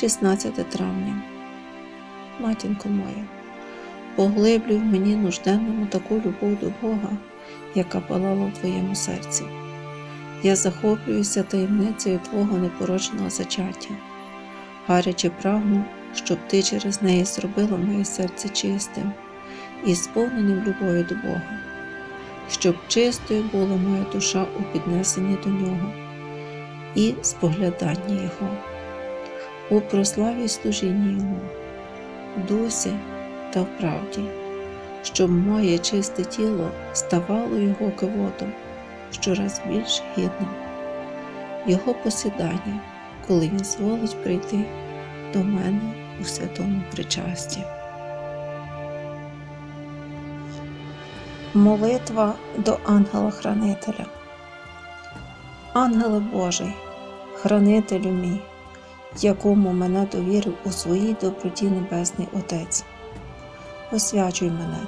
16 травня. Матінко моя, поглиблюй в мені нужденному таку любов до Бога, яка палала в твоєму серці. Я захоплююся таємницею Твого непорочного зачаття, гаряче прагну, щоб Ти через неї зробила моє серце чистим і сповненим любов'ю до Бога, щоб чистою була моя душа у піднесенні до Нього і спогляданні Його, у прославі й служінні Йому, дусі та в правді, щоб моє чисте тіло ставало Його кивотом щораз більш гідним, Його посідання, коли Він зволить прийти до мене у святому причасті. Молитва до ангела-хранителя. Ангеле Божий, хранителю мій, якому мене довірив у своїй доброті Небесний Отець. Освячуй мене,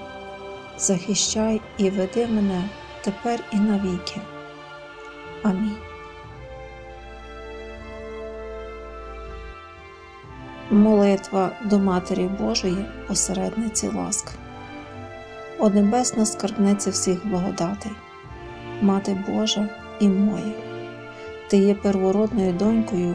захищай і веди мене тепер і навіки. Амінь. Молитва до Матері Божої, посередниці ласк. О небесна скарбниця всіх благодатей, Мати Божа і моя, Ти є первородною донькою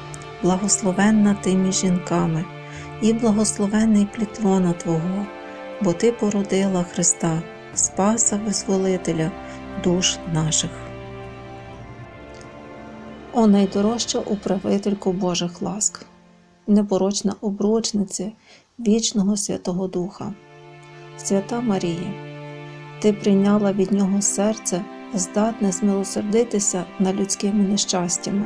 благословенна ти між жінками, і благословенний плітлона Твого, бо Ти породила Христа, Спаса Визволителя душ наших. О найдорожча управителько Божих ласк, непорочна обручниця вічного Святого Духа, Свята Марія, Ти прийняла від Нього серце, здатне змилосердитися над людськими нещастями,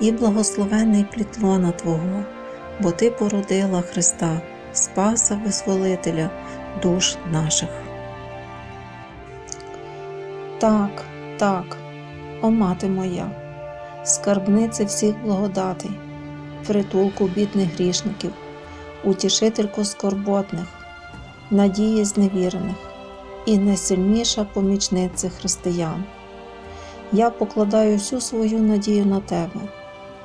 і благословенний плітлона Твого, бо Ти породила Христа, Спаса Визволителя душ наших. Так, так, о мати моя скарбниці всіх благодатей, притулку бідних грішників, утішительку скорботних, надії зневірених і найсильніша помічниця християн. Я покладаю всю свою надію на тебе